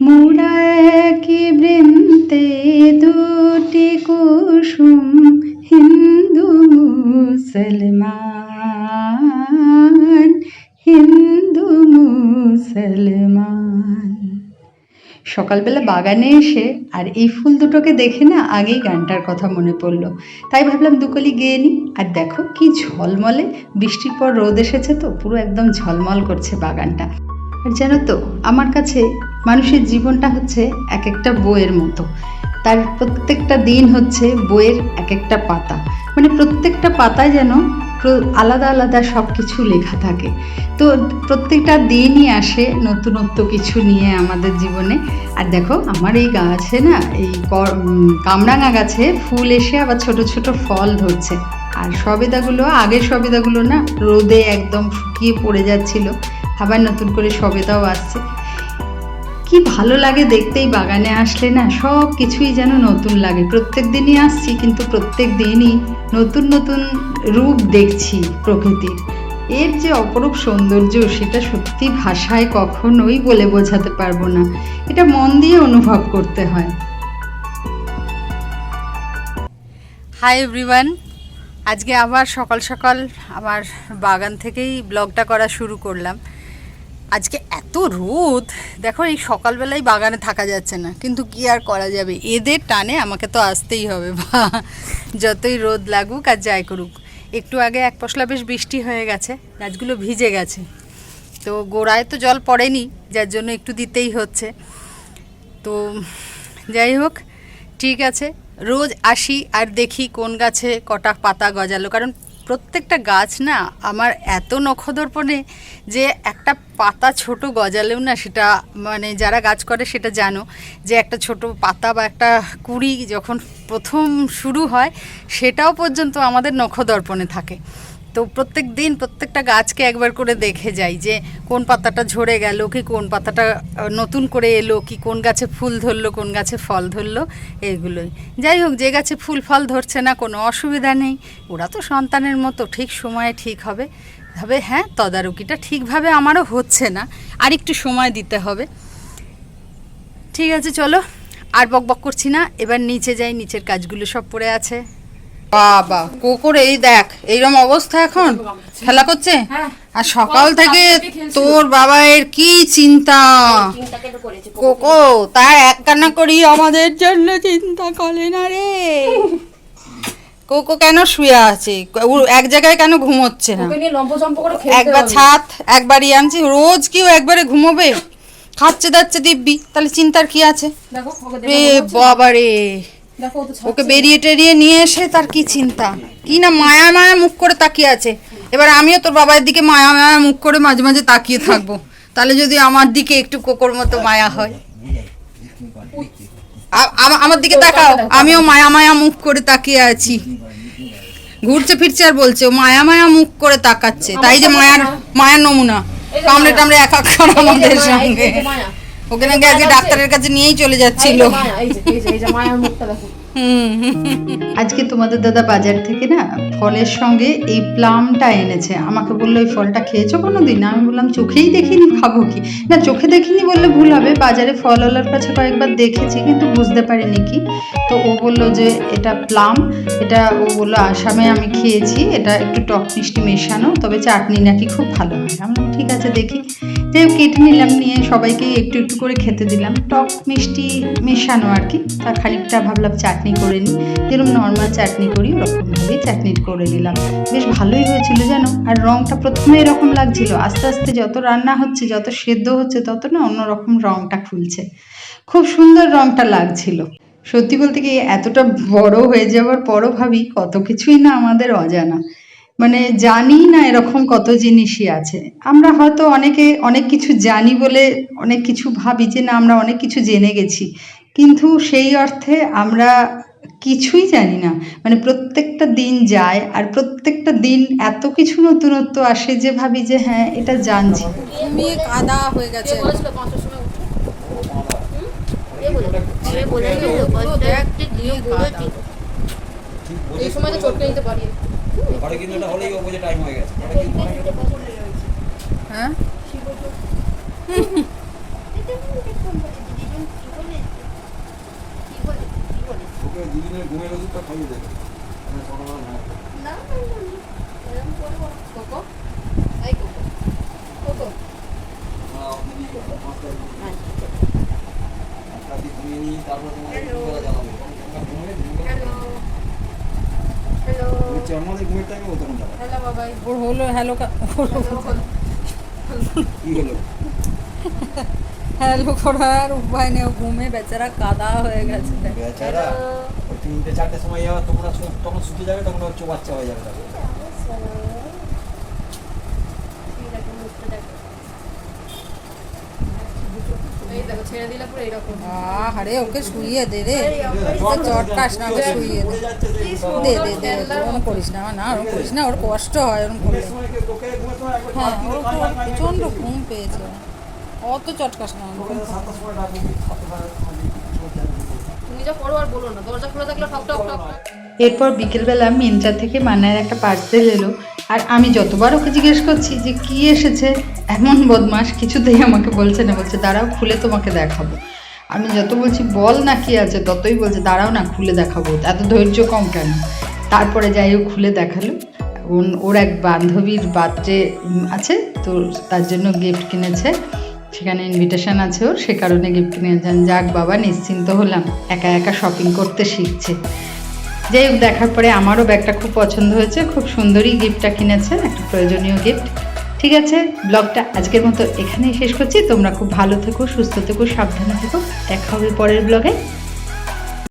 মোরা একই বৃন্তে দুটি কুসুম, হিন্দু, মুসলমান হিন্দু, মুসলমান। সকালবেলা বাগানে এসে, আর এই ফুল দুটোকে দেখে না আগেই গানটার কথা মনে পড়ল। তাই ভাবলাম দুকলি গেয়ে নিই আর দেখো কি ঝলমলে, বৃষ্টির পর রোদ এসেছে তো, পুরো একদম ঝলমল করছে বাগানটা। আর জানো তো, আমার কাছে মানুষের জীবনটা হচ্ছে এক একটা বইয়ের মতো। তার প্রত্যেকটা দিন হচ্ছে বইয়ের এক একটা পাতা। মানে প্রত্যেকটা পাতায় যেন আলাদা আলাদা সব কিছু লেখা থাকে। তো প্রত্যেকটা দিনই আসে নতুনত্ব কিছু নিয়ে আমাদের জীবনে। আর দেখো, আমার এই গাছে না, এই কামরাঙা গাছে ফুল এসে আবার ছোট ছোট ফল ধরছে। আর সবেদাগুলো, আগের সবেদাগুলো না রোদে একদম শুকিয়ে পড়ে যাচ্ছিল। আবার নতুন করে সবেদাও আসছে। কি ভালো লাগে দেখতেই বাগানে আসলে না, সব কিছুই যেন নতুন লাগে। প্রত্যেক দিনই আসছি, কিন্তু প্রত্যেক দিনই নতুন নতুন রূপ দেখছি প্রকৃতির। এর যে অপরূপ সৌন্দর্য, সেটা সত্যি ভাষায় কখনোই বলে বোঝাতে পারব না। এটা মন দিয়ে অনুভব করতে হয়। হাই এভরিওয়ান আজকে আবার সকাল সকাল আমার বাগান থেকেই ব্লগটা করা শুরু করলাম। আজকে এত রোদ। দেখো, এই সকালবেলায় বাগানে থাকা যাচ্ছে না। কিন্তু কি আর করা যাবে? এদের টানে আমাকে তো আসতেই হবে, বা যতই রোদ লাগুক আর যাই করুক। একটু আগে এক পশলা বেশ বৃষ্টি হয়ে গেছে, গাছগুলো ভিজে গেছে। তো গোড়ায় তো জল পড়েনি, যার জন্য একটু দিতেই হচ্ছে। তো যাই হোক, ঠিক আছে। রোজ আসি আর দেখি কোন গাছে কটা পাতা গজালো, কারণ প্রত্যেকটা গাছ না আমার এত নখদর্পণে যে একটা পাতা ছোট গজালেও না সেটা মানে যারা গাছ করে সেটা জানো, যে একটা ছোট পাতা বা একটা কুড়ি যখন প্রথম শুরু হয়, সেটাও পর্যন্ত আমাদের নখদর্পণে থাকে। তো প্রত্যেক দিন প্রত্যেকটা গাছকে একবার করে দেখে যাই যে কোন পাতাটা ঝরে গেল, কি কোন পাতাটা নতুন করে এলো, কি কোন গাছে ফুল ধরলো, কোন গাছে ফল ধরলো এইগুলোই যাই হোক, যে গাছে ফুল ফল ধরছে না, কোনো অসুবিধা নেই। ওরা তো সন্তানের মতো, ঠিক সময়ে ঠিক হবে। তবে হ্যাঁ তদারকিটা ঠিকভাবে আমারও হচ্ছে না। আর একটু সময় দিতে হবে। ঠিক আছে, চলো। আর বক বক করছি না। এবার নিচে যাই, নিচের কাজগুলো সব পড়ে আছে। বাবা কোকর এই দেখ এইরকম অবস্থা এখন? খেলা করছে? হ্যাঁ। আর সকাল থেকে। তোর বাবা এর কি চিন্তা? কোকো তার এক কান্না করি আমাদের জন্য চিন্তা করে না রে। কোকো কেন শুয়ে আছে? এক জায়গায় কেন ঘুমোচ্ছে না? একবার। ছাদ একবারই আনছি রোজ কেউ একবারে ঘুমোবে? খাচ্ছে দাচ্ছে দিব্যি তাহলে চিন্তার কি আছে? বাবা রে তো ওকে বেরিয়ে টেরিয়ে নিয়ে এসে তার কি চিন্তা? কি না মায়া মায়া মুখ করে তাকিয়ে আছে? এবার আমিও তোর বাবার দিকে মায়া মায়া মুখ করে মাঝে মাঝে তাকিয়ে থাকব। তাহলে যদি আমার দিকে একটু কোকর মতো মায়া হয়। আমার দিকে তাকাও। আমিও মায়া মায়া মুখ করে তাকিয়ে আছি। ঘুরছে ফিরছে আর বলছে মায়া মায়া মুখ করে তাকাচ্ছে। তাই যে মায়ার মায়ার নমুনা। কামড়ে টামড়ে এক আমাদের সঙ্গে। ওকে নাকি আজকে ডাক্তারের কাছে নিয়েই চলে যাচ্ছিল। আজকে তোমাদের দাদা বাজার থেকে না ফলের সঙ্গে এই প্লামটা এনেছে। আমাকে বলল এই ফলটা খেয়েছো কোনো দিন আমি বললাম চোখেই দেখিনি খাব কি? না চোখে দেখিনি বললে ভুল হবে। বাজারে ফলওয়ালার কাছে কয়েকবার দেখেছি কিন্তু বুঝতে পারিনি কি। তো ও বলল যে এটা প্লাম। এটা ও বলল আসামে আমি খেয়েছি। এটা একটু টক মিষ্টি মেশানো তবে চাটনি নাকি খুব ভালো হয়। আমি ঠিক আছে দেখি। যাই কেটে নিলাম, নিয়ে সবাইকে একটু একটু করে খেতে দিলাম। টক মিষ্টি মেশানো আর কি তার খানিকটা ভাবলাম চাটনি করে নিই। যেরকম নর্মাল চাটনি করি, ওরকমভাবেই চাটনি করে নিলাম। বেশ ভালোই হয়েছিল জানো? আর রঙটা প্রথমে এরকম লাগছিল, আস্তে আস্তে যত রান্না হচ্ছে, যত সেদ্ধ হচ্ছে, তত না অন্যরকম রঙটা খুলছে। খুব সুন্দর রঙটা লাগছিল। সত্যি বলতে কি, এতটা বড় হয়ে যাওয়ার পরও ভাবি কত কিছুই না আমাদের অজানা। মানে জানি না এরকম কত জিনিসই আছে। আমরা হয়তো অনেকে অনেক কিছু জানি বলে অনেক কিছু ভাবি যে না আমরা অনেক কিছু জেনে গেছি। কিন্তু সেই অর্থে আমরা কিছুই জানি না। মানে প্রত্যেকটা দিন যায় আর প্রত্যেকটা দিন এত কিছু নতুনত্ব আসে যে ভাবি যে হ্যাঁ এটা জানছি। কাদা হয়ে গেছে? এই সময় তো চটকে নিতে পারি ঘরে কিন্তু এটা হলেই ও বোঝে টাইম হয়ে গেছে। ঘরে কিন্তু হ্যাঁ ওকে দুদিনের ঘুমের ওষুধটা খাইয়ে দেবে মানে সকালবেলা না কোকো এই কোকো কোকো আপনি কি করবেন পাঁচটা একটা দিয়ে ঘুমিয়ে নিই তারপর তোমাকে দুপুরবেলা জানাব একটা ঘুমিয়ে দুপুরবেলা হ্যালো হ্যালো বাবাই। ওর হলো হ্যালো হ্যালো করার উপায় নেই ঘুমে বেচারা কাদা হয়ে গেছে। বেচারা তিনটে চারটে সময় যাওয়া তোমরা তখন শুতে যাবে তখন হচ্ছে বাচ্চা হয়ে যাবে তারপর এই দেখো ছেড়ে দিলে পুরো এরকম। আরে ওকে শুইয়ে দে রে। চটকাস না ওকে শুইয়ে দে। দে দে দে করিস না না করিস না ওর কষ্ট হয় হ্যাঁ ওর প্রচণ্ড ঘুম পেয়েছে। অত চটকাস না এরপর বিকেলবেলা মিন্ত্রা থেকে মান্নার একটা পার্সেল এলো। আর আমি যতবার ওকে জিজ্ঞেস করছি যে কি এসেছে, এমন বদমাস কিছুতেই আমাকে বলছে না, বলছে, দাঁড়াও, খুলে তোমাকে দেখাবো। আমি যত বলছি, বল না কি আছে, ততই বলছে, দাঁড়াও না, খুলে দেখাবো। এত ধৈর্য কম কেন? তারপরে যাই হোক, খুলে দেখাল। ওর এক বান্ধবীর বার্থডে আছে, তো তার জন্য গিফট কিনেছে। সেখানে ইনভিটেশন আছে ওর, সে কারণে গিফট কিনেছেন যাক বাবা, নিশ্চিন্ত হলাম, একা একা শপিং করতে শিখছে। যাই হোক, দেখার পরে আমারও ব্যাগটা খুব পছন্দ হয়েছে। খুব সুন্দরই গিফটটা কিনেছেন, একটা প্রয়োজনীয় গিফট। ঠিক আছে, ব্লগটা আজকের মতো এখানেই শেষ করছি। তোমরা খুব ভালো থেকো, সুস্থ থেকো, সাবধানে থেকো। দেখা হবে পরের ব্লগে।